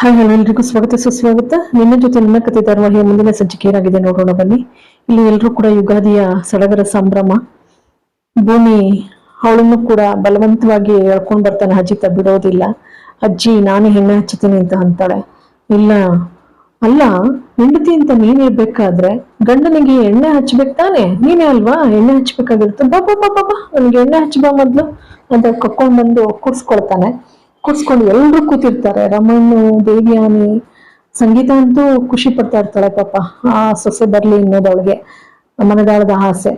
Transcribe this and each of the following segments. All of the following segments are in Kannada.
ಹಾಯ್, ಹಲೋ, ಎಲ್ರಿಗೂ ಸ್ವಾಗತ. ಸುಸ್ವಾಗತ. ನಿನ್ನ ಜೊತೆ ನನ್ನ ಕತೆ ಧಾರವಾಹಿಯ ಮುಂದಿನ ಸಂಚಿಕೆ ಏನಾಗಿದೆ ನೋಡೋಣ, ಬನ್ನಿ. ಇಲ್ಲಿ ಎಲ್ಲರೂ ಕೂಡ ಯುಗಾದಿಯ ಸಡಗರ ಸಂಭ್ರಮ. ಭೂಮಿ ಅವಳನ್ನು ಕೂಡ ಬಲವಂತವಾಗಿ ಹೇಳ್ಕೊಂಡ್ ಬರ್ತಾನೆ. ಅಜಿತ ಬಿಡೋದಿಲ್ಲ. ಅಜ್ಜಿ, ನಾನು ಹೆಣ್ಣೆ ಹಚ್ಚುತ್ತೀನಿ ಅಂತ ಅಂತಾಳೆ. ಇಲ್ಲ. ಅಲ್ಲ, ಹೆಂಡತಿ ಅಂತ ನೀನ್ ಇರ್ಬೇಕಾದ್ರೆ ಗಂಡನಿಗೆ ಎಣ್ಣೆ ಹಚ್ಬೇಕು ತಾನೆ? ನೀನೇ ಅಲ್ವಾ? ಎಣ್ಣೆ ಹಚ್ಬೇಕಾಗಿರುತ್ತೆ. ಬಾ ಬಾ ಬಾ ನನಗೆ ಎಣ್ಣೆ ಹಚ್ಬಾ ಮೊದ್ಲು ಅಂತ ಕರ್ಕೊಂಡ್ ಬಂದು ಕೂರ್ಸ್ಕೊಳ್ತಾನೆ. ಕೂರ್ಸ್ಕೊಂಡು ಎಲ್ರು ಕೂತಿರ್ತಾರೆ. ರಮಣ್ಣು, ದೇವ್ಯಾನಿ, ಸಂಗೀತ ಅಂತೂ ಖುಷಿ ಪಡ್ತಾ ಇರ್ತಾಳೆ ಪಾಪ. ಆ ಸೊಸೆ ಬರ್ಲಿ ಅನ್ನೋದವಳಿಗೆ, ಮನದಾಳದ ಆಸೆ.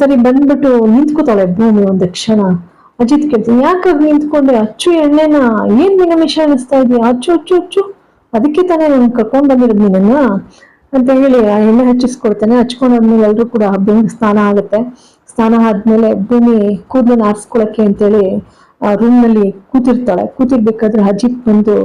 ಸರಿ ಬಂದ್ಬಿಟ್ಟು ನಿಂತ್ಕೋತಾಳೆ ಭೂಮಿ ಒಂದು ಕ್ಷಣ. ಅಜಿತ್ ಕೇಳ್ತೀನಿ ಯಾಕಾಗ ನಿಂತ್ಕೊಂಡ್ರೆ ಅಚ್ಚು ಎಣ್ಣೆನ? ಏನ್ ನಿಮಿಷ ಅನಿಸ್ತಾ ಇದೆಯಾ? ಅಚ್ಚು ಅಚ್ಚು ಅಚ್ಚು. ಅದಕ್ಕೆ ತಾನೇ ನಾನು ಕರ್ಕೊಂಡ್ ಬಂದಿರೋದು ನಿನ್ನ ಅಂತ ಹೇಳಿ ಆ ಎಣ್ಣೆ ಹಚ್ಚಿಸ್ಕೊಡ್ತಾನೆ. ಹಚ್ಕೊಂಡಾದ್ಮೇಲೆ ಎಲ್ರು ಕೂಡ ಬೆಂಗ್ ಸ್ನಾನ ಆಗುತ್ತೆ. ಸ್ನಾನ ಆದ್ಮೇಲೆ ಭೂಮಿ ಕೂದಲನ್ನ ಆರಿಸ್ಕೊಳಕ್ಕೆ ಅಂತೇಳಿ ಆ ರೂಮ್ನಲ್ಲಿ ಕೂತಿರ್ತಾಳೆ. ಕೂತಿರ್ಬೇಕಾದ್ರೆ ಅಜಿತ್ ಬಂದು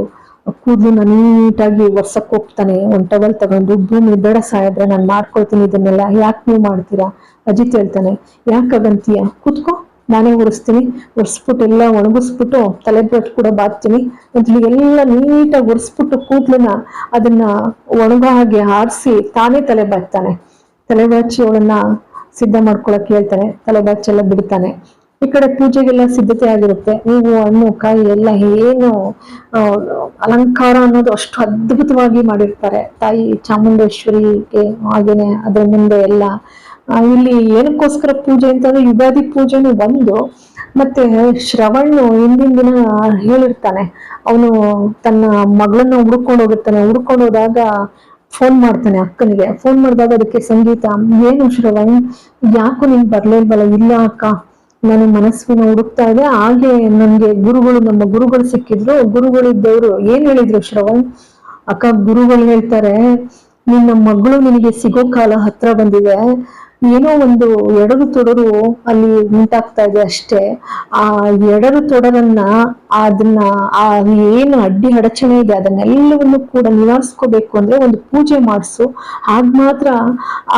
ಕೂದಲನ್ನ ನೀಟಾಗಿ ಒರ್ಸಕ್ ಹೋಗ್ತಾನೆ. ಒಂದ್ ಟವಲ್ ತಗೊಂಡು, ಭೂಮಿ ಬೇಡ ಸಾಯಿದ್ರೆ ನಾನು ಮಾಡ್ಕೊಳ್ತೀನಿ ಇದನ್ನೆಲ್ಲ. ಯಾಕೆ ನೀವು ಮಾಡ್ತೀರಾ? ಅಜಿತ್ ಹೇಳ್ತಾನೆ. ಯಾಕಾಗಂತೀಯ ಕೂತ್ಕೋ. ನಾನೇ ಒರೆಸ್ತೀನಿ. ಒರೆಸ್ಬಿಟ್ಟು ಎಲ್ಲ ಒಣಗಿಸ್ಬಿಟ್ಟು ತಲೆ ಕೂಡ ಬಾಚ್ತೀನಿ ಅಂತೇಳಿ ಎಲ್ಲ ನೀಟಾಗಿ ಒರೆಸ್ಬಿಟ್ಟು ಕೂದ್ಲನ್ನ ಅದನ್ನ ಒಣಗ ಹಾಗೆ ಆರಿಸಿ ತಾನೇ ತಲೆ ಬಾಚ್ತಾನೆ ತಲೆ ಬಾಚಿ ಅವಳನ್ನ ಸಿದ್ಧ ಮಾಡ್ಕೊಳಕ್ ಹೇಳ್ತಾನೆ. ತಲೆ ಎಲ್ಲ ಬಿಡ್ತಾನೆ. ಈ ಕಡೆ ಪೂಜೆಗೆಲ್ಲ ಸಿದ್ಧತೆ ಆಗಿರುತ್ತೆ. ನೀವು, ಹಣ್ಣು, ಕಾಯಿ ಎಲ್ಲ ಏನು ಅಲಂಕಾರ ಅನ್ನೋದು ಅಷ್ಟು ಅದ್ಭುತವಾಗಿ ಮಾಡಿರ್ತಾರೆ. ತಾಯಿ ಚಾಮುಂಡೇಶ್ವರಿಗೆ ಹಾಗೇನೆ ಅದರ ಮುಂದೆ ಎಲ್ಲ. ಇಲ್ಲಿ ಏನಕ್ಕೋಸ್ಕರ ಪೂಜೆ ಅಂತಂದ್ರೆ ಯುಗಾದಿ ಪೂಜೆನೂ ಬಂದು ಮತ್ತೆ ಶ್ರವಣ್ಣು ಹಿಂದಿನ ದಿನ ಹೇಳಿರ್ತಾನೆ. ಅವನು ತನ್ನ ಮಗಳನ್ನ ಹುಡ್ಕೊಂಡು ಹೋಗಿರ್ತಾನೆ. ಹುಡ್ಕೊಂಡು ಹೋದಾಗ ಫೋನ್ ಮಾಡ್ತಾನೆ ಅಕ್ಕನಿಗೆ. ಫೋನ್ ಮಾಡಿದಾಗ ಅದಕ್ಕೆ ಸಂಗೀತ, ಏನು ಶ್ರವಣ್, ಯಾಕೋ ನೀನ್ ಬರ್ಲಿಲ್ವಲ್ಲ ಇಲ್ಲ ಅಕ್ಕ. ನಾನು ಮನಸ್ಸಿನ ಹುಡುಕ್ತಾ ಇದೆ. ಹಾಗೆ ನನ್ಗೆ ಗುರುಗಳು, ನಮ್ಮ ಗುರುಗಳು ಸಿಕ್ಕಿದ್ರು. ಗುರುಗಳಿದ್ದವರು ಏನ್ ಹೇಳಿದ್ರು ಶ್ರವಣ್? ಅಕ್ಕ, ಗುರುಗಳು ಹೇಳ್ತಾರೆ, ನಿನ್ನ ಮಗಳು ನಿನಗೆ ಸಿಗೋ ಕಾಲ ಹತ್ರ ಬಂದಿದೆ. ಏನೋ ಒಂದು ಎಡರು ತೊಡರು ಅಲ್ಲಿ ಉಂಟಾಗ್ತಾ ಇದೆ ಅಷ್ಟೇ. ಆ ಎಡರು ತೊಡರನ್ನ ಅದನ್ನ, ಆ ಏನು ಅಡ್ಡಿ ಅಡಚಣೆ ಇದೆ ಅದನ್ನೆಲ್ಲವನ್ನು ಕೂಡ ನಿವಾರಿಸ್ಕೋಬೇಕು ಅಂದ್ರೆ ಒಂದು ಪೂಜೆ ಮಾಡಿಸು. ಆಗ ಮಾತ್ರ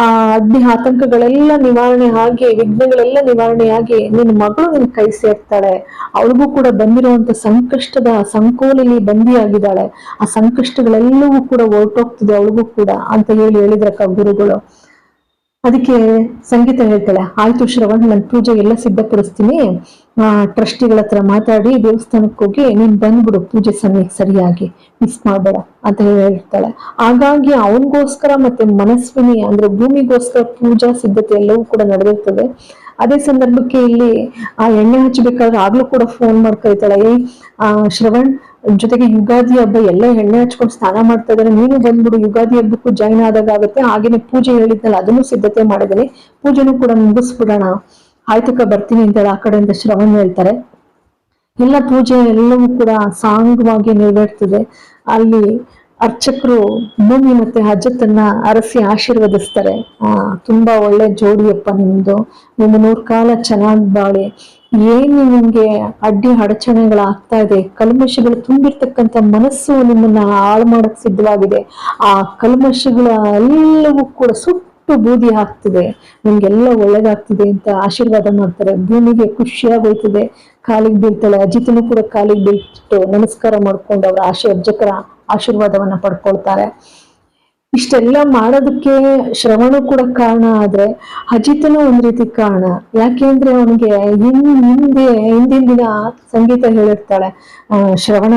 ಆ ಅಡ್ಡಿ ಆತಂಕಗಳೆಲ್ಲ ನಿವಾರಣೆ ಆಗಿ ವಿಘ್ನಗಳೆಲ್ಲ ನಿವಾರಣೆ ಆಗಿ ನಿನ್ನ ಮಗಳು ನಿನ್ ಕೈ ಸೇರ್ತಾಳೆ. ಅವಳಿಗೂ ಕೂಡ ಬಂದಿರುವಂತ ಸಂಕಷ್ಟದ ಸಂಕೋಲಲ್ಲಿ ಬಂದಿಯಾಗಿದ್ದಾಳೆ. ಆ ಸಂಕಷ್ಟಗಳೆಲ್ಲವೂ ಕೂಡ ಹೊರಟೋಗ್ತಿದೆ ಅವಳಿಗೂ ಕೂಡ ಅಂತ ಹೇಳಿ ಹೇಳಿದ್ರಕ್ಕ ಗುರುಗಳು. ಅದಕ್ಕೆ ಸಂಗೀತ ಹೇಳ್ತಾಳೆ, ಆಯ್ತು ಶ್ರವಣ್, ನಾನು ಪೂಜೆ ಎಲ್ಲ ಸಿದ್ಧಪಡಿಸ್ತೀನಿ. ಆ, ಟ್ರಸ್ಟಿಗಳ ಹತ್ರ ಮಾತಾಡಿ, ದೇವಸ್ಥಾನಕ್ಕೆ ಹೋಗಿ, ನೀನ್ ಬಂದ್ಬಿಡು, ಪೂಜೆ ಸಮಯಕ್ಕೆ ಸರಿಯಾಗಿ ಮಿಸ್ ಮಾಡ್ಬೇಡ, ಅಂತ ಹೇಳ್ತಾಳೆ. ಹಾಗಾಗಿ ಅವನಿಗೋಸ್ಕರ ಮತ್ತೆ ಮನಸ್ವಿನಿ, ಅಂದ್ರೆ ಭೂಮಿಗೋಸ್ಕರ ಪೂಜಾ ಸಿದ್ಧತೆ ಎಲ್ಲವೂ ಕೂಡ ನಡೆದಿರ್ತದೆ. ಅದೇ ಸಂದರ್ಭಕ್ಕೆ ಇಲ್ಲಿ, ಆ ಎಣ್ಣೆ ಹಚ್ಚಬೇಕಾದ್ರೆ ಆಗ್ಲೂ ಕೂಡ ಫೋನ್ ಮಾಡ್ಕೊಳ್ತಾಳೆ ಏ ಆ, ಶ್ರವಣ್ ಜೊತೆಗೆ ಯುಗಾದಿ ಹಬ್ಬ ಎಲ್ಲ ಎಣ್ಣೆ ಹಚ್ಕೊಂಡು ಸ್ನಾನ ಮಾಡ್ತಾ ಇದ್ದಾರೆ. ನೀನು ಬಂದ್ಬಿಡು, ಯುಗಾದಿ ಹಬ್ಬಕ್ಕೂ ಜಾಯ್ನ್ ಆದಾಗ ಆಗುತ್ತೆ. ಹಾಗೇನೆ ಪೂಜೆ ಹೇಳಿದ್ನಲ್ಲ, ಅದನ್ನು ಸಿದ್ಧತೆ ಮಾಡಿದ್ದೀನಿ. ಪೂಜೆನೂ ಕೂಡ ಮುಗಿಸ್ಬಿಡೋಣ. ಆಯ್ತಕ್ಕ ಬರ್ತೀನಿ ಅಂತೇಳಿ ಆ ಕಡೆಯಿಂದ ಶ್ರವಣ್ ಹೇಳ್ತಾರೆ. ಎಲ್ಲ ಪೂಜೆ ಎಲ್ಲವೂ ಕೂಡ ಸಾಂಗವಾಗಿ ನೆರವೇರ್ತದೆ. ಅಲ್ಲಿ ಅರ್ಚಕರು ಭೂಮಿ ಮತ್ತೆ ಅಜ್ಜತ್ತನ್ನ ಅರಸಿ ಆಶೀರ್ವದಿಸ್ತಾರೆ. ಆ, ತುಂಬಾ ಒಳ್ಳೆ ಜೋಡಿಯಪ್ಪ ನಿಮ್ದು. ನಿಮ್ಮ ನೂರ್ ಕಾಲ ಚೆನ್ನಾಗಿ ಬಾಳಿ. ಏನು ನಿಮ್ಗೆ ಅಡ್ಡಿ ಅಡಚಣೆಗಳಾಗ್ತಾ ಇದೆ? ಕಲ್ಮಶಗಳು ತುಂಬಿರ್ತಕ್ಕಂಥ ಮನಸ್ಸು ನಿಮ್ಮನ್ನ ಹಾಳು ಮಾಡಕ್ ಸಿದ್ಧವಾಗಿದೆ. ಆ ಕಲ್ಮಶಗಳ ಎಲ್ಲವೂ ಕೂಡ ಸುಟ್ಟು ಬೂದಿ ಆಗ್ತಿದೆ ನಿಮ್ಗೆಲ್ಲ ಒಳ್ಳೇದಾಗ್ತಿದೆ ಅಂತ ಆಶೀರ್ವಾದ ಮಾಡ್ತಾರೆ. ಭೂಮಿಗೆ ಖುಷಿಯಾಗೋಯ್ತದೆ. ಕಾಲಿಗೆ ಬೀಳ್ತಾಳೆ. ಅಜಿತನು ಕೂಡ ಕಾಲಿಗೆ ಬೀಳ್ತಿಟ್ಟು ನಮಸ್ಕಾರ ಮಾಡ್ಕೊಂಡು ಅವರ ಆಶೆ ಆಶೀರ್ವಾದವನ್ನ ಪಡ್ಕೊಳ್ತಾರೆ. ಇಷ್ಟೆಲ್ಲ ಮಾಡೋದಕ್ಕೆ ಶ್ರವಣ ಕೂಡ ಕಾರಣ ಆದ್ರೆ ಅಜಿತನು ಒಂದ್ ರೀತಿ ಕಾರಣ. ಯಾಕೆಂದ್ರೆ ಅವನಿಗೆ ಹಿನ್ ಹಿಂದೆ ಹಿಂದಿನ ದಿನ ಸಂಗೀತ ಹೇಳಿರ್ತಾಳೆ. ಆ, ಶ್ರವಣ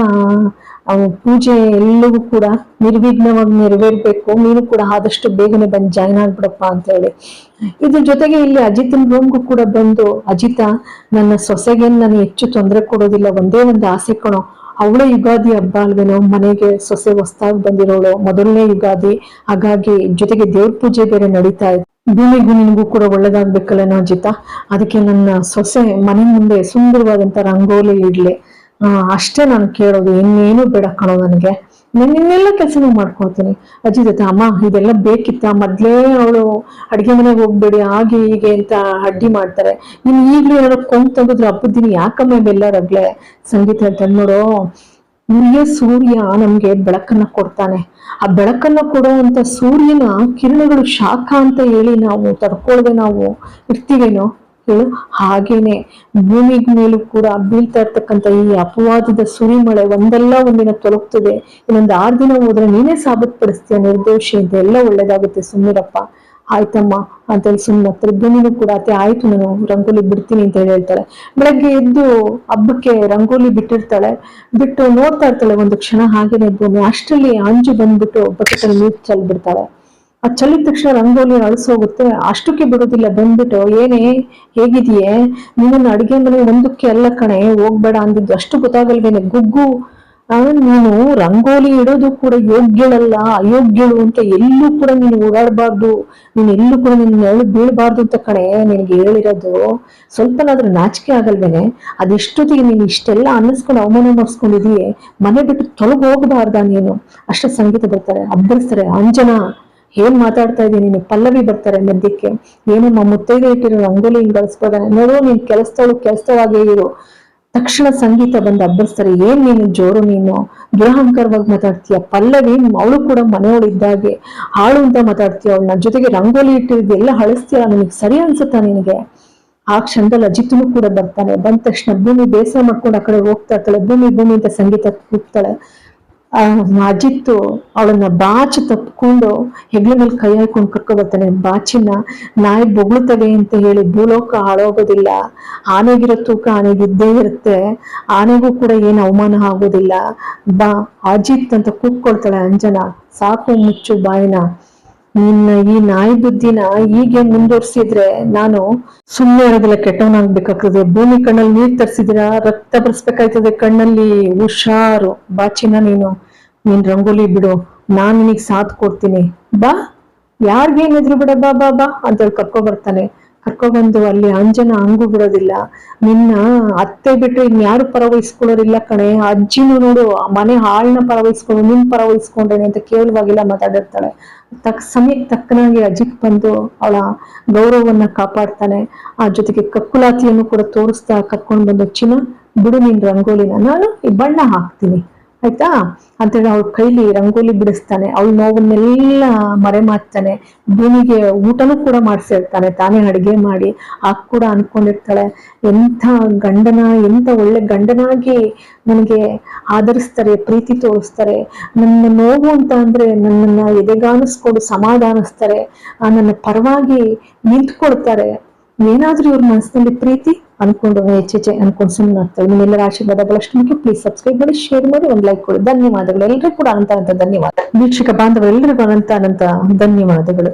ಪೂಜೆ ಎಲ್ಲವೂ ಕೂಡ ನಿರ್ವಿಘ್ನವಾಗಿ ನೆರವೇರ್ಬೇಕು. ನೀನು ಕೂಡ ಆದಷ್ಟು ಬೇಗನೆ ಬಂದು ಜಾಯ್ನ್ ಆಗ್ಬಿಡಪ್ಪ ಅಂತ ಹೇಳಿ ಇದ್ರ ಜೊತೆಗೆ ಇಲ್ಲಿ ಅಜಿತನ ರೂಮ್ಗೂ ಕೂಡ ಬಂದು ಅಜಿತ ನನ್ನ ಸೊಸೆಗೆ ನಾನು ಹೆಚ್ಚು ತೊಂದರೆ ಕೊಡೋದಿಲ್ಲ. ಒಂದೇ ಒಂದು ಆಸೆ ಕಣೋ. ಅವಳೇ ಯುಗಾದಿ ಹಬ್ಬ ಅಲ್ವೇನೋ, ಮನೆಗೆ ಸೊಸೆ ಹೊಸ್ತಾಗಿ ಬಂದಿರೋಳು, ಮೊದಲನೇ ಯುಗಾದಿ. ಹಾಗಾಗಿ ಜೊತೆಗೆ ದೇವ್ರ ಪೂಜೆ ಬೇರೆ ನಡೀತಾ ಇದೆ. ಭೂಮಿಗೂ ನಿನಗೂ ಕೂಡ ಒಳ್ಳೇದಾಗ್ಬೇಕಲ್ಲೇನೋ ಅಜಿತ? ಅದಕ್ಕೆ ನನ್ನ ಸೊಸೆ ಮನೆ ಮುಂದೆ ಸುಂದರವಾದಂತ ರಂಗೋಲಿ ಇಡ್ಲಿ. ಅಷ್ಟೇ ನಾನು ಕೇಳೋದು, ಇನ್ನೇನು ಬೇಡ ಕಣೋ ನನಗೆ. ನಾನು ಇನ್ನೆಲ್ಲ ಕೆಲಸನೂ ಮಾಡ್ಕೊಳ್ತೀನಿ ಅಜ್ಜಿ ಜೊತೆ, ಅಮ್ಮ, ಇದೆಲ್ಲ ಬೇಕಿತ್ತ? ಮೊದ್ಲೇ ಅವಳು ಅಡ್ಗೆ ಮನೆಗೆ ಹೋಗ್ಬೇಡಿ, ಹಾಗೆ ಹೀಗೆ ಅಂತ ಅಡ್ಡಿ ಮಾಡ್ತಾರೆ. ಇನ್ನು ಈಗಲೂ ಏನಾದ್ರು ಕೊಂಡ್ ತೆಗೆದ್ರೆ ಹಬ್ಬದ ದಿನ ಯಾಕಮ್ಮ ರಗ್ಲೆ ಸಂಗೀತ ಹೇಳ್ತಾನೆ ನೋಡು ಉರಿಯ ಸೂರ್ಯ ನಮ್ಗೆ ಬೆಳಕನ್ನ ಕೊಡ್ತಾನೆ. ಆ ಬೆಳಕನ್ನ ಕೊಡುವಂತ ಸೂರ್ಯನ ಕಿರಣಗಳು ಶಾಖ ಅಂತ ಹೇಳಿ ನಾವು ತಡ್ಕೊಳ್ದೆ ನಾವು ಇರ್ತೀವೇನೋ ಹೇಳು ಹಾಗೇನೆ ಭೂಮಿಗ್ ಮೇಲೂ ಕೂಡ ಬೀಳ್ತಾ ಇರ್ತಕ್ಕಂತ ಈ ಅಪವಾದದ ಸುರಿಮಳೆ ಒಂದಲ್ಲ ಒಂದಿನ ತೊಲಗ್ತದೆ. ಇನ್ನೊಂದು ಆರು ದಿನ ಹೋದ್ರೆ ನೀನೇ ಸಾಬೀತುಪಡಿಸ್ತೀಯ ನಿರ್ದೋಷಿ ಅಂತ ಎಲ್ಲ ಒಳ್ಳೇದಾಗುತ್ತೆ ಸುಮ್ಮಿರಪ್ಪ ಆಯ್ತಮ್ಮ, ಅಂತೇಳಿ ಸುಮ್ಮನೆ ಭೂಮಿನೂ ಕೂಡ ಅತ್ತೆ ಆಯ್ತು ನಾನು ರಂಗೋಲಿ ಬಿಡ್ತೀನಿ ಅಂತ ಹೇಳಿ ಹೇಳ್ತಾಳೆ. ಬೆಳಗ್ಗೆ ಎದ್ದು ಹಬ್ಬಕ್ಕೆ ರಂಗೋಲಿ ಬಿಟ್ಟಿರ್ತಾಳೆ. ಬಿಟ್ಟು ನೋಡ್ತಾ ಇರ್ತಾಳೆ ಒಂದು ಕ್ಷಣ ಹಾಗೇನೆ ಭೂಮಿ. ಅಷ್ಟರಲ್ಲಿ ಅಂಜು ಬಂದ್ಬಿಟ್ಟು ಬಕೆಟಲ್ಲಿ ನೀರು ಚೆಲ್ಬಿಡ್ತಾಳೆ. ಆ ಚಲಿದ ತಕ್ಷಣ ರಂಗೋಲಿ ಅಳಿಸೋಗುತ್ತೆ. ಅಷ್ಟಕ್ಕೆ ಬಿಡೋದಿಲ್ಲ ಬಂದ್ಬಿಟ್ಟು ಏನೇ ಹೇಗಿದೆಯೇ ನಿನ್ನ ಅಡಿಗೆ ಮನೆ ಒಂದಕ್ಕೆ ಎಲ್ಲ ಕಣೆ, ಹೋಗ್ಬೇಡ ಅಂದಿದ್ದು ಅಷ್ಟು ಗೊತ್ತಾಗಲ್ವೇನೆ? ಗುಗ್ಗು. ನೀನು ರಂಗೋಲಿ ಇಡೋದು ಕೂಡ ಯೋಗ್ಯಳಲ್ಲ, ಅಯೋಗ್ಯಳು ಅಂತ ಎಲ್ಲೂ ಕೂಡ ನೀನು ಓಡಾಡಬಾರ್ದು. ನೀನು ಎಲ್ಲೂ ಕೂಡ ನಿನ್ನ ನೆರಳು ಬೀಳಬಾರ್ದು ಅಂತ ಕಣೆ ನಿನಗೆ ಹೇಳಿರೋದು. ಸ್ವಲ್ಪನಾದ್ರೂ ನಾಚಿಕೆ ಆಗಲ್ವೇನೆ? ಅದೆಷ್ಟೊತ್ತಿಗೆ ನೀನು ಇಷ್ಟೆಲ್ಲ ಅನ್ನಿಸ್ಕೊಂಡು ಅವಮಾನ ಮಾಡಿಸ್ಕೊಂಡಿದೀಯೇ ಮನೆ ಬಿಟ್ಟು ತೊಲಗಿ ಹೋಗಬಾರ್ದ ನೀನು? ಅಷ್ಟೇ ಸಂಗೀತ ಬರ್ತಾರೆ ಅಬ್ಬರಿಸ್ತಾರೆ ಅಂಜನಾ ಏನ್ ಮಾತಾಡ್ತಾ ಇದೀನಿ? ನೀನು ಪಲ್ಲವಿ ಬರ್ತಾರೆ ಮಧ್ಯಕ್ಕೆ. ಏನಮ್ಮ ಮುತ್ತೈದೆ ಇಟ್ಟಿರೋ ರಂಗೋಲಿ ಹಿಂಗ್ ಬಳಸ್ಬೋದಾನೆ ನೋಡು, ನೀನ್ ಕೆಲಸದವಳು ಕೆಲಸದವಾಗೇ ಇರು. ತಕ್ಷಣ ಸಂಗೀತ ಬಂದು ಅಬ್ಬರಿಸ್ತಾರೆ ಏನ್ ನೀನು ಜೋರು ನೀನು? ದುರಹಂಕಾರವಾಗಿ ಮಾತಾಡ್ತೀಯ? ಪಲ್ಲವಿ, ಅವಳು ಕೂಡ ಮನೆಯವಳು ಇದ್ದಾಗೆ ಹಾಳು ಅಂತ ಮಾತಾಡ್ತೀಯ ನನ್ನ ಜೊತೆಗೆ ರಂಗೋಲಿ ಇಟ್ಟಿರೋದು ಎಲ್ಲ ಹಳಸ್ತೀಯ? ನಿನಗೆ ಸರಿ ಅನ್ಸುತ್ತಾ ನಿನಗೆ? ಆ ಕ್ಷಣದಲ್ಲಿ ಅಜಿತ್ನು ಕೂಡ ಬರ್ತಾನೆ. ಬಂದ ತಕ್ಷಣ ಭೂಮಿ ಬೇಸರ ಮಾಡ್ಕೊಂಡು ಆ ಕಡೆ ಹೋಗ್ತಾ ಇರ್ತಾಳೆ. ಭೂಮಿ ಭೂಮಿ ಅಂತ ಸಂಗೀತ ಕೂಗ್ತಾಳೆ. ಆ ಅಜಿತ್ತು ಅವಳನ್ನ ಬಾಚಿ ತಪ್ಕೊಂಡು ಹೆಗ್ಲ ಮೇಲೆ ಕೈ ಹಾಕೊಂಡು ಕರ್ಕೊ ಬರ್ತಾನೆ ಬಾಚಿನ ನಾಯಿ ಬೊಗಳುತ್ತವೆ ಅಂತ ಹೇಳಿ ಭೂಲೋಕ ಹಾಳೋಗೋದಿಲ್ಲ. ಆನೆಗಿರೋ ತೂಕ ಆನೆಗಿದ್ದೇ ಇರುತ್ತೆ. ಆನೆಗೂ ಕೂಡ ಏನು ಅವಮಾನ ಆಗೋದಿಲ್ಲ. ಬಾ, ಅಜಿತ್ ಅಂತ ಕೂತ್ಕೊಳ್ತಾಳೆ ಅಂಜನಾ. ಸಾಕು ಮುಚ್ಚು ಬಾಯಿನ. ನಿನ್ನ ಈ ನಾಯಿ ಬುದ್ಧಿನ ಹೀಗೆ ಮುಂದುವರ್ಸಿದ್ರೆ ನಾನು ಸುಮ್ಮನೆ ಇರೋದಿಲ್ಲ ಕೆಟ್ಟವನಾಗ್ಬೇಕಾಗ್ತದೆ. ಭೂಮಿ ಕಣ್ಣಲ್ಲಿ ನೀರ್ ತರಿಸಿದಿರ ರಕ್ತ ಬರ್ಸ್ಬೇಕಾಯ್ತದೆ ಕಣ್ಣಲ್ಲಿ. ಹುಷಾರು. ಬಾಚಿನ ನೀನು. ನೀನ್ ರಂಗೋಲಿ ಬಿಡು. ನಾನ್ ನಿನಗ್ ಸಾಥ್ ಕೊಡ್ತೀನಿ. ಬಾ. ಯಾರಿಗೇನಿದ್ರು ಬಿಡ ಬಾ ಬಾ ಬಾ. ಅಂತೇಳಿ ಕರ್ಕೊ ಬರ್ತಾನೆ. ಕರ್ಕೊ ಬಂದು ಅಲ್ಲಿ ಅಂಜನ ಹಂಗು ಬಿಡೋದಿಲ್ಲ. ನಿನ್ನ ಅತ್ತೆ ಬಿಟ್ಟು ಇನ್ಯಾರು ಪರ ವಹಿಸ್ಕೊಳ್ಳೋರಿಲ್ಲ ಕಣೆ. ಅಜ್ಜಿನೂ ನೋಡು ಮನೆ ಹಾಳನ್ನ ಪರವಹಿಸ್ಕೊಂಡು ನಿನ್ ಪರ ವಹಿಸ್ಕೊಂಡೇನೆ ಅಂತ ಕೇವಲವಾಗಿಲ್ಲ ಮಾತಾಡಿರ್ತಾಳೆ. ತಕ್ ಸಮಯಕ್ಕೆ ತಕ್ಕನಾಗಿ ಅಜಿತ್ ಬಂದು ಅವಳ ಗೌರವವನ್ನ ಕಾಪಾಡ್ತಾನೆ. ಆ ಜೊತೆಗೆ ಕಕ್ಕುಲಾತಿಯನ್ನು ಕೂಡ ತೋರಿಸ್ತಾ ಕರ್ಕೊಂಡು ಬಂದು ಚಿನ್ನ, ಬಿಡು ನಿನ್ ರಂಗೋಲಿನ, ನಾನು ಈ ಬಣ್ಣ ಹಾಕ್ತೀನಿ. ಆಯ್ತಾ? ಅಂತೇಳಿ ಅವ್ಳ ಕೈಲಿ ರಂಗೋಲಿ ಬಿಡಿಸ್ತಾನೆ. ಅವಳ ನೋವನ್ನೆಲ್ಲ ಮರೆ ಮಾಡ್ತಾನೆ ಭೂಮಿಗೆ ಊಟನೂ ಕೂಡ ಮಾಡಿಸಿರ್ತಾನೆ. ತಾನೇ ಅಡುಗೆ ಮಾಡಿ. ಆಗ ಕೂಡ ಅನ್ಕೊಂಡಿರ್ತಾಳೆ. ಎಂಥ ಗಂಡನ, ಎಂಥ ಒಳ್ಳೆ ಗಂಡನಾಗಿ ನನಗೆ ಆಧರಿಸ್ತಾರೆ, ಪ್ರೀತಿ ತೋರಿಸ್ತಾರೆ. ನನ್ನ ನೋವು ಅಂತ ಅಂದ್ರೆ ನನ್ನನ್ನ ಎದೆಗಾನಿಸ್ಕೊಂಡು ಸಮಾಧಾನಿಸ್ತಾರೆ. ನನ್ನ ಪರವಾಗಿ ನಿಂತ್ಕೊಳ್ತಾರೆ. ಏನಾದ್ರೂ ಇವ್ರ ಮನಸ್ಸಿನಲ್ಲಿ ಪ್ರೀತಿ ಅನ್ಕೊಂಡು ಹೆಚ್ಚೆಚ್ಚೆ ಅನ್ಕೊಂಡು ಸುಮ್ಮನೆ ಆಗ್ತವೆ ನಿಮ್ಮೆಲ್ಲರ ಆಶೀರ್ವಾದ ಬಹಳಷ್ಟು ಪ್ಲೀಸ್ ಸಬ್ಸ್ಕ್ರೈಬ್ ಮಾಡಿ ಶೇರ್ ಮಾಡಿ, ಒಂದು ಲೈಕ್ ಕೊಡಿ. ಧನ್ಯವಾದಗಳು. ಎಲ್ಲರಿಗೂ ಕೂಡ ಅನಂತ ಅನಂತ ಧನ್ಯವಾದ. ವೀಕ್ಷಕ ಬಾಂಧವ ಎಲ್ಲರಿಗೂ ಅನಂತ ಅನಂತ ಧನ್ಯವಾದಗಳು.